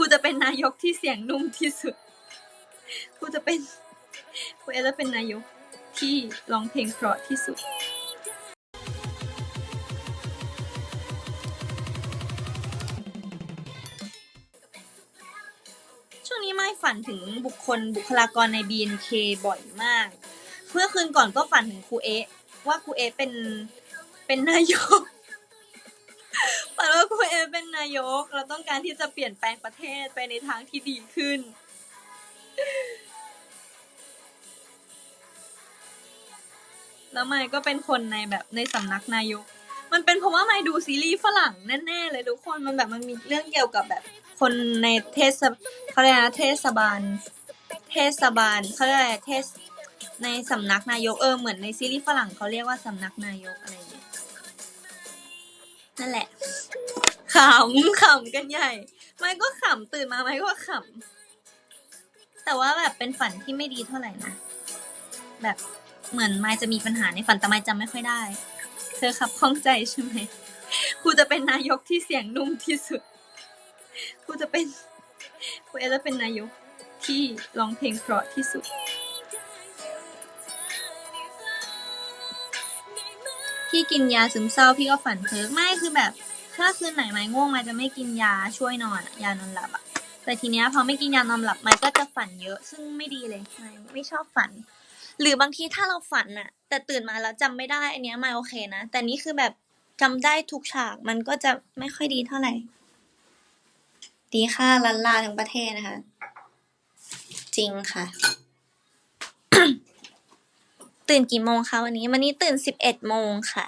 กูจะเป็นนายกที่เสียงนุ่มที่สุด กูจะเป็นกูจะเป็นนายกที่ร้องเพลงเพราะที่สุดช่วงนี้ไม่ฝันถึงบุคคลบุคลากรใน BNK บ่อยมาก เมื่อคืนก่อนก็ฝันถึงครูเอะว่าครูเอะเป็นเป็นนายก นายก เราต้องการที่จะเปลี่ยนแปลงประเทศไปในทางที่ดีขึ้น แล้วไม่ก็เป็นคนในแบบในสำนักนายก มันเป็นเพราะว่าไม่ดูซีรีส์ฝรั่งแน่ๆเลยทุกคน มันแบบมันมีเรื่องเกี่ยวกับแบบคนในเทศเขาเรียกนะเทศบาล เทศบาลเขาเรียกอะไรเทศในสำนักนายกเออเหมือนในซีรีส์ฝรั่งเขาเรียกว่าสำนักนายกอะไรอย่างเงี้ยนั่นแหละ ขำขำกันใหญ่ไม่ก็ขำตื่นมาไม่ก็ขำ แต่ว่าแบบเป็นฝันที่ไม่ดีเท่าไหร่นะ แบบเหมือนไม่จะมีปัญหาในฝันแต่ไม่จำไม่ค่อยได้ เธอขับข้องใจใช่ไหมกูจะเป็นนายกที่เสียงนุ่มที่สุด กูจะเป็นกูจะเป็นนายกที่ร้องเพลงเพราะที่สุดพี่กินยาซึมเศร้าพี่ก็ฝันเพ้อไม่คือแบบ ถ้าคืนไหนไม่ง่วงไม่จะไม่กินยาช่วยนอนอะยานอนหลับอะแต่ทีเนี้ยพอไม่กินยานอนหลับไม่ก็จะฝันเยอะ ซึ่งไม่ดีเลยไม่ไม่ชอบฝัน หรือบางทีถ้าเราฝันอะแต่ตื่นมาแล้วจำไม่ได้อันเนี้ยไม่โอเคนะ แต่นี่คือแบบจำได้ทุกฉากมันก็จะไม่ค่อยดีเท่าไหร่ ดีค่าลันลาทั้งประเทศนะคะ จริงค่ะ ตื่นกี่โมงคะวันนี้ วันนี้ตื่นสิบเอ็ดโมงค่ะ